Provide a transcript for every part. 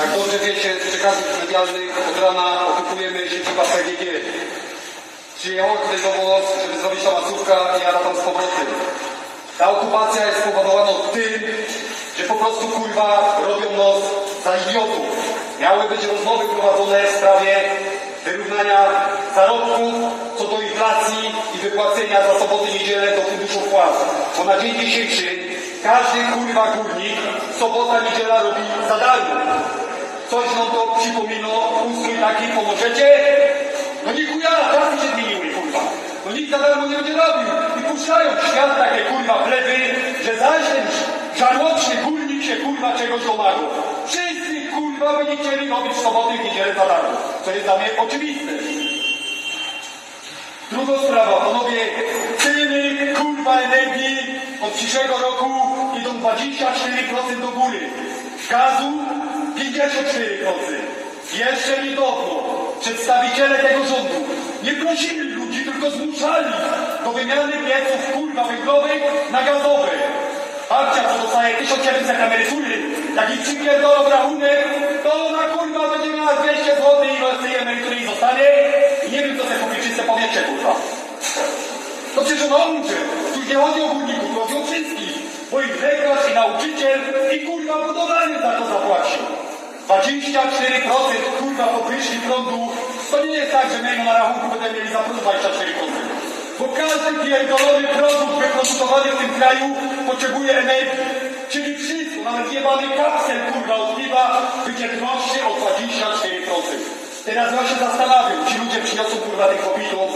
Jak dobrze wiecie z przekazów medialnych, od rana okupujemy siedziba PGG. Przyjechałem tutaj do Wolos, żeby zrobić ta masówka i jada tam z powrotem. Ta okupacja jest spowodowana tym, że po prostu kurwa robią nos za idiotów. Miały być rozmowy prowadzone w sprawie wyrównania zarobków co do inflacji i wypłacenia za soboty, niedzielę do funduszu wpłat. Bo na dzień dzisiejszy każdy kurwa górnik sobota, niedziela robi za darmo. Coś nam to przypomina, ustrój taki, pomożecie? No nie chuja, czasy się zmieniły, kurwa. No nikt za darmo nie będzie robił. I puszczają świat takie, kurwa, plewy, że zaś ten górnik się, kurwa, czegoś domagał. Wszyscy, kurwa, by nie chcieli robić w soboty i niedzielę za darmo. Co jest dla mnie oczywiste. Druga sprawa, panowie, ceny kurwa energii od przyszłego roku idą 24% do góry. Gazu 54%. Jeszcze niedawno przedstawiciele tego rządu nie prosili ludzi, tylko zmuszali do wymiany pieców kurwa węglowych na gazowe. Babcia, co dostaje 1700 emerytury, jak ich przypierdolą rachunek, to ona kurwa będzie miała 200 zł i tej emerytury jej zostanie. I nie wiem, co te kupi czyste powietrze, kurwa. To przecież ona umrze. Tu nie chodzi o górników, tu chodzi o wszystkich. Bo ich lekarz i nauczyciel i kurwa budowlanie za to zapłacił. 24% kurwa podwyżki prądu. To nie jest tak, że my na rachunku będziemy mieli za prąd 24%. Bo każdy pierdolony produkt wyprodukowany w tym kraju potrzebuje energii. Czyli wszystko, nawet jebany kapsel kurwa od piwa droższy o 24%. Teraz ja się zastanawiam, ci ludzie przyniosą kurwa tych kobietom,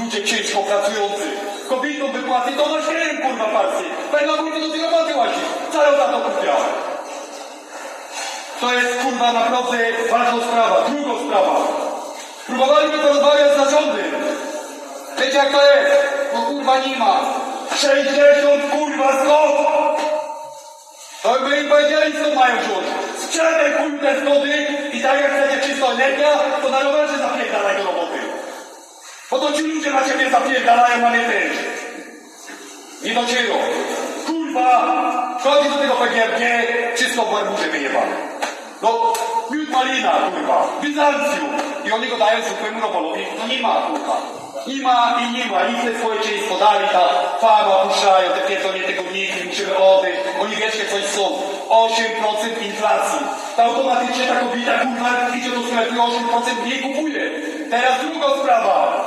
ludzie ciężko pracujący. Kobietom wypłaty to na średnim kurwa parcy. Będą kurwa do tej roboty łazić. Co za to kupiałem? To jest kurwa naprawdę ważna sprawa. Druga sprawa. Próbowaliśmy porozmawiać z zarządem. Wiecie jak to jest? No kurwa nie ma. 60 kurwa skąd? To by im powiedzieli co mają wziąć. Sprzedaj kurwa skody i tak jak chcecie czysto energia, to na rowerze zapierdalaj do roboty. Bo to ci ludzie na ciebie zapierdalają, a nie też. Nie dociero. Kurwa, chodzi do tego PGRG, czysto w barburze wyjebane. No, miód malina, kurwa, Bizancjum. I oni go dają zwykłemu robolowi. No nie ma, kurwa. Nie ma i nie ma. Nic te swoje części podali, ta fama puszczają, te pierdolnie tego niki, musimy odejść. Oni wiecie coś są. 8% inflacji. To automatycznie ta kobieta, kurwa, idzie do sklepu i 8% mniej kupuje. Teraz druga sprawa.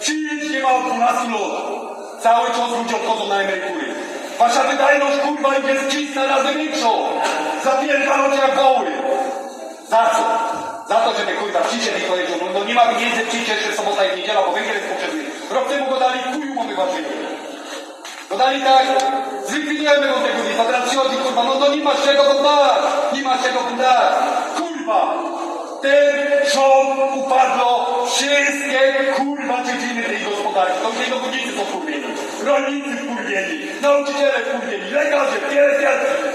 Przyjedź nie ma od 12 lat. Cały czas ludzie odchodzą na emerytury. Wasza wydajność kurwa jest 300 razy większą. Zapierdalacie jak woły. Za co? Za to, żeby kurwa przyszedł i powiedział, no, no nie ma pieniędzy, przyjdzie jeszcze sobota i niedziela, bo węgiel jest potrzebny. Rok temu go dali, kuju mamy ważyli. No dali tak, zlikwidujemy go tego dnia, teraz przychodzi kurwa, no, no nie ma czego go dać, nie ma czego go dać. Kurwa, ten rząd upadło wszystkie kurwa dziedziny tej gospodarki. To jego górnicy są wkurwieni, rolnicy wkurwieni, nauczyciele wkurwieni, lekarze, pielęgniarki.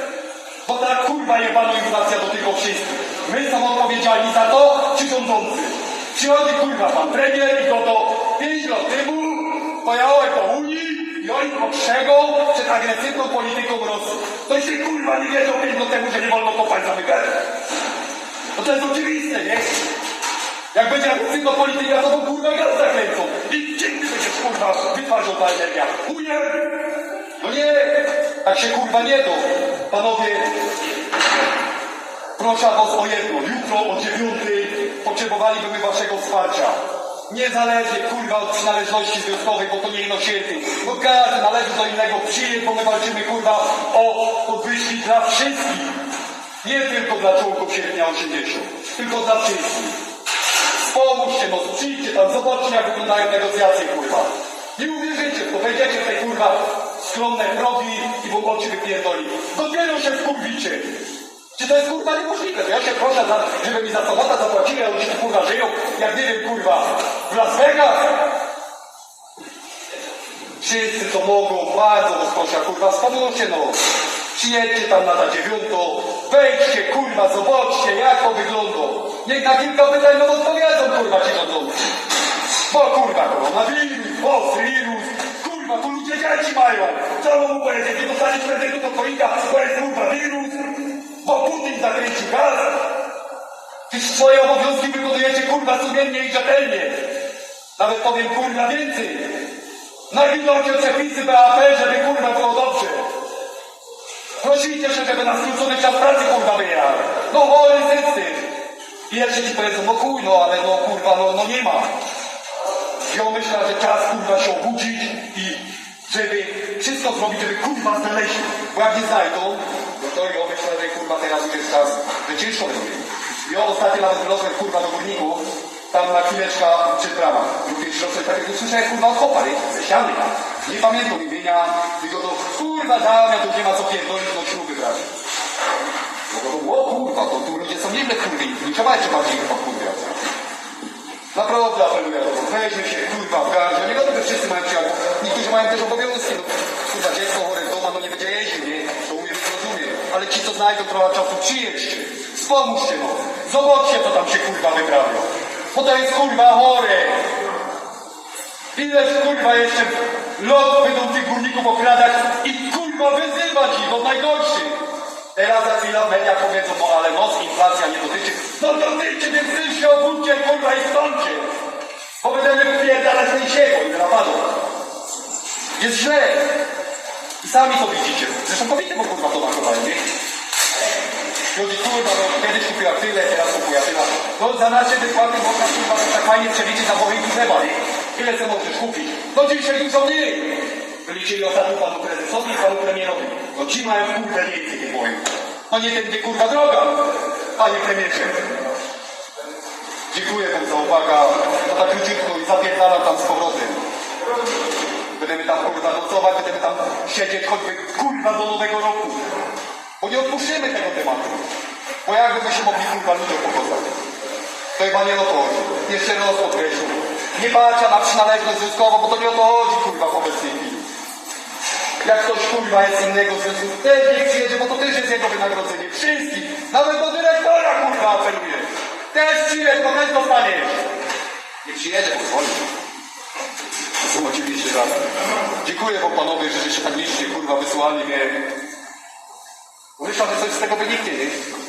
Bo ta kurwa jebana inflacja do tego wszystkich. My są odpowiedzialni za to, ci rządzący. Przychodzi kurwa pan premier i go do 5 lat temu pojechałem do Unii i oni ostrzegą przed agresywną polityką Rosji. To się kurwa nie wiedział 5 lat temu, że nie wolno kopać za wygarę. No to jest oczywiste, nie? Jak będzie agresywna polityka, to wam kurwa gaz zakręcą. I dzięki będzie kurwa wytwarzał ta energia. Unie! No nie! Tak się kurwa nie do. Panowie, proszę was o jedno. Jutro o dziewiątej potrzebowalibyśmy waszego wsparcia. Niezależnie kurwa od przynależności związkowej, bo to nie jednosierny. Bo każdy należy do innego przyjedź, bo my walczymy kurwa o podwyżki dla wszystkich. Nie tylko dla członków sierpnia 80, tylko dla wszystkich. Pomóżcie, no przyjdźcie tam, zobaczcie jak wyglądają negocjacje, kurwa. Nie uwierzycie w to, wejdziecie w tej kurwa skromne progi i w oczy wypierdoli. Dopiero się wkurwicie. Czy to jest kurwa niemożliwe? To ja się proszę, za, żeby mi za sobotę zapłacili, a oni się kurwa żyją, jak nie wiem kurwa, w Las Vegas. Wszyscy to mogą, bardzo was proszę, kurwa, spomóżcie no. Przyjedźcie tam na ta dziewiątą, wejdźcie, kurwa, zobaczcie, jak to wygląda. Niech na kilka pytań nam odpowiedzą, kurwa, ci rządzący. Bo kurwa, koronawirus, bo wirus, kurwa, powiedzieć, nie dostaniesz prezentu do koika, bo jest kurwa wirus, bo Putin zakręcił gaz, Swoje obowiązki wykonujecie kurwa sumiennie i rzetelnie. Nawet powiem kurwa więcej. Naginącie przepisy BAP, żeby kurwa było dobrze. Prosicie się, żeby na skrócony czas pracy kurwa wyjechał. No chory system. I jeszcze ci powiedzą, no chuj, no ale no kurwa, no, no nie ma. On myślał, że czas kurwa się obudzić i żeby wszystko zrobić, żeby kurwa znaleźli. Bo jak nie znajdą, no to ja myślę, że kurwa teraz już jest czas, że ciężko będzie. Ja ostatnio nawet wylotłem kurwa do górników, tam na chwileczka przed bramach. Drugie środce, tak jak usłyszałem kurwa od nie? Ze ściany tam. Nie pamiętam imienia, tylko to kurwa Damian, tu nie ma co pierdolić, no śruby brać. No to, o kurwa, to tu ludzie są nieźle kurwi, nie trzeba jeszcze bardziej ich podkurwiać. Naprawdę apeluję. Weźmy się kurwa w garść. Ja nie wiadomo, że wszyscy mają przyjaciół. Niektórzy mają też obowiązki. No, kurwa, dziecko chore w domu, no nie będzie jeździł, nie? To umiem zrozumie. Ale ci, co znajdą trochę czasu, przyjedźcie. Wspomóżcie no. Zobaczcie, co tam się kurwa wyprawia. Bo to jest kurwa chore. Ileż kurwa jeszcze lot będą tych górników okradać i kurwa wyzywać ich od najgorszych. Teraz za chwilę media powiedzą, no ale nos inflacja nie dotyczy. No dotyczy, więc wy się obudźcie kurwa i stądźcie. Bo będziemy wpierdalać tej siego i napadł. Jest źle. I sami to widzicie. Zresztą kobiety, bo kurwa to nachowają, nie? Ludzi kurwa, no kiedyś kupiła tyle, teraz kupiła tyle. No za nasze wypłaty można kurwa tak fajnie przeliczyć na bochynki chleba, nie? Ile co możesz kupić? No dzisiaj dużo mniej. Wyliczyli ostatnio panu prezesowi i panu premierowi. No ci mają kurwa więcej tych moich. No nie tędy kurwa droga, panie premierze. Dziękuję wam za uwagę. No tak króciutko i zapierdalam tam z powrotem. Będziemy tam kurwa nocować, będziemy tam siedzieć choćby kurwa do nowego roku. Bo nie odpuszczymy tego tematu. Bo jakby się mogli kurwa ludziom pokazać. To chyba nie o to chodzi. Jeszcze raz podkreślę. Nie patrzę na przynależność związkową, bo to nie o to chodzi kurwa w obecnej chwili. Jak ktoś kurwa jest innego związku, też niech przyjedzie, bo to też jest jego wynagrodzenie. Wszystkich. Nawet do dyrektora kurwa apeluję. Też przyjedź, bo też dostaniesz. Nie przyjedzie, pozwoli. To oczywiście raz. Dziękuję wam panowie, że się tak licznie kurwa wysłali mnie. Myślę, że coś z tego wyniknie, nie?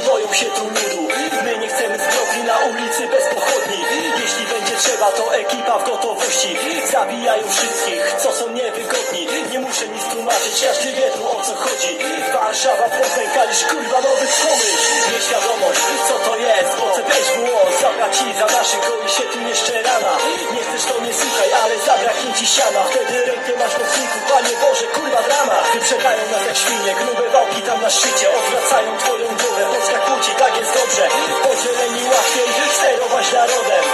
Boją się tu ludu My nie chcemy zbrodni na ulicy bez pochodni Jeśli będzie trzeba, to ekipa w gotowości. Zabijają wszystkich, co są niewygodni. Nie muszę nic tłumaczyć, każdy wie tu o co chodzi. Warszawa, Poznań, Kalisz, kurwa nowy pomysł. Nieświadomość, co to jest, bo CPSWO Zabrać ci za naszych, goi się tu jeszcze rana. Nie chcesz to nie słuchaj, ale zabraknie ci siana. Wtedy rękę masz po Panie Boże, Czekają nas jak świnie, grube wałki tam na szczycie Odwracają twoją głowę, Polska kłóci, tak jest dobrze. Podzieleni łatwiej sterować narodem.